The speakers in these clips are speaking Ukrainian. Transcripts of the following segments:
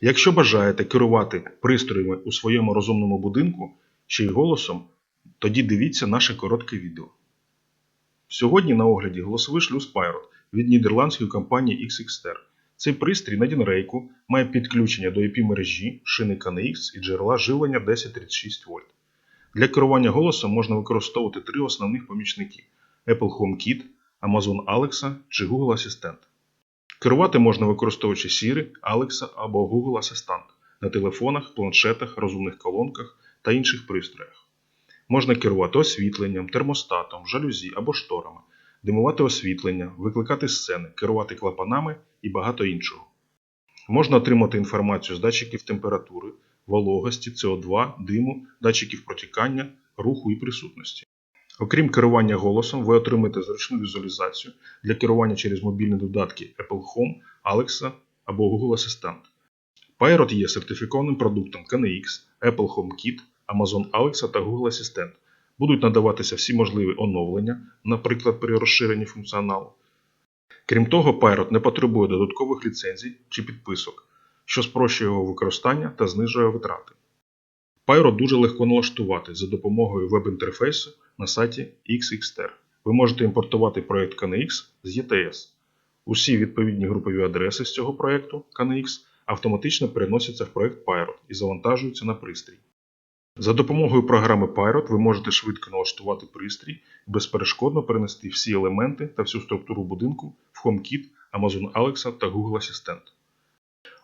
Якщо бажаєте керувати пристроями у своєму розумному будинку ще й голосом, тоді дивіться наше коротке відео. Сьогодні на огляді голосовий шлюз Pilot від нідерландської компанії XXTer. Цей пристрій на Дінрейку має підключення до IP-мережі, шини KNX і джерела живлення 1036 вольт. Для керування голосом можна використовувати три основних помічники Apple HomeKit, Amazon Alexa чи Google Асистент. Керувати можна використовуючи Siri, Alexa або Google Асистент на телефонах, планшетах, розумних колонках та інших пристроях. Можна керувати освітленням, термостатом, жалюзі або шторами, димувати освітлення, викликати сцени, керувати клапанами і багато іншого. Можна отримати інформацію з датчиків температури, вологості, СО2, диму, датчиків протікання, руху і присутності. Окрім керування голосом, ви отримаєте зручну візуалізацію для керування через мобільні додатки Apple Home, Alexa або Google Асистент. Pilot є сертифікованим продуктом KNX, Apple HomeKit, Amazon Alexa та Google Асистент. Будуть надаватися всі можливі оновлення, наприклад, при розширенні функціоналу. Крім того, Pilot не потребує додаткових ліцензій чи підписок, що спрощує його використання та знижує витрати. Pyro дуже легко налаштувати за допомогою веб-інтерфейсу на сайті XXTer. Ви можете імпортувати проєкт KNX з ETS. Усі відповідні групові адреси з цього проєкту KNX автоматично переносяться в проєкт Pilot і завантажуються на пристрій. За допомогою програми Pilot ви можете швидко налаштувати пристрій і безперешкодно перенести всі елементи та всю структуру будинку в HomeKit, Amazon Alexa та Google Асистент.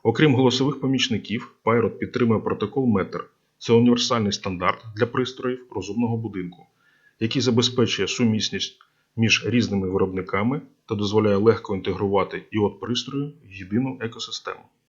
Окрім голосових помічників, Pilot підтримує протокол Meter. Це універсальний стандарт для пристроїв розумного будинку, який забезпечує сумісність між різними виробниками та дозволяє легко інтегрувати іот пристрою в єдину екосистему.